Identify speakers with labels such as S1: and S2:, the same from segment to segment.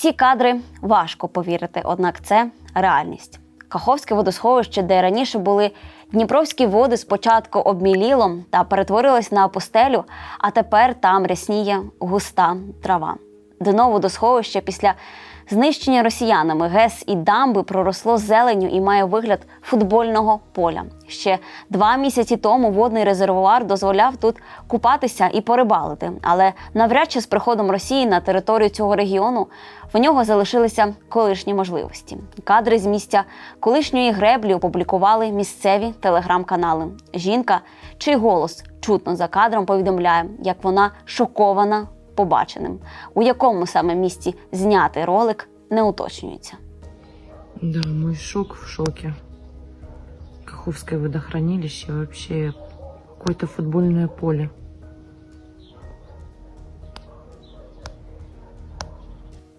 S1: ці кадри важко повірити, однак це реальність. Каховське водосховище, де раніше були дніпровські води, спочатку обміліло та перетворилось на пустелю, а тепер там рясніє густа трава. Дно водосховища після знищення росіянами ГЕС і дамби проросло зеленю і має вигляд футбольного поля. Ще два місяці тому водний резервуар дозволяв тут купатися і порибалити, але навряд чи з приходом Росії на територію цього регіону в нього залишилися колишні можливості. Кадри з місця колишньої греблі опублікували місцеві телеграм-канали. Жінка, чий голос чутно за кадром повідомляє, як вона шокована побаченим. У якому саме місці зняти ролик не уточнюється.
S2: Да, мой шок в шоке. Каховское водохранилище вообще какое-то футбольное поле.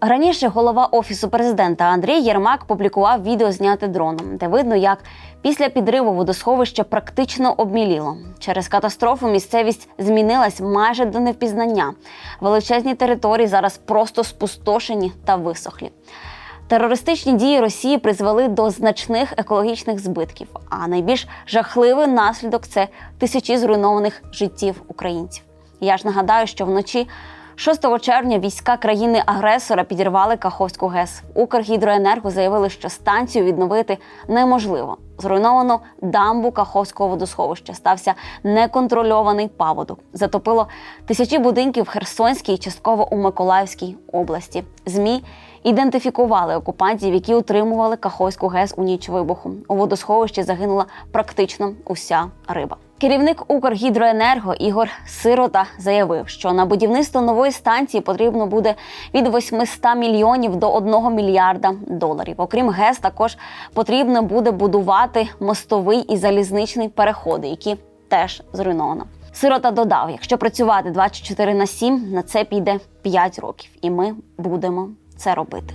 S1: Раніше голова офісу президента Андрій Єрмак публікував відео зняте дроном, де видно, як після підриву водосховище практично обміліло. Через катастрофу місцевість змінилась майже до невпізнання. Величезні території зараз просто спустошені та висохлі. Терористичні дії Росії призвели до значних екологічних збитків. А найбільш жахливий наслідок це тисячі зруйнованих життів українців. Я ж нагадаю, що вночі 6 червня війська країни-агресора підірвали Каховську ГЕС. Укргідроенерго заявили, що станцію відновити неможливо. Зруйновано дамбу Каховського водосховища. Стався неконтрольований паводок. Затопило тисячі будинків в Херсонській і частково у Миколаївській області. ЗМІ ідентифікували окупантів, які утримували Каховську ГЕС у ніч вибуху. У водосховищі загинула практично уся риба. Керівник Укргідроенерго Ігор Сирота заявив, що на будівництво нової станції потрібно буде від 800 мільйонів до 1 мільярда доларів. Окрім ГЕС, також потрібно буде будувати мостовий і залізничний переходи, які теж зруйновано. Сирота додав: якщо працювати 24 на 7, на це піде 5 років, і ми будемо це робити.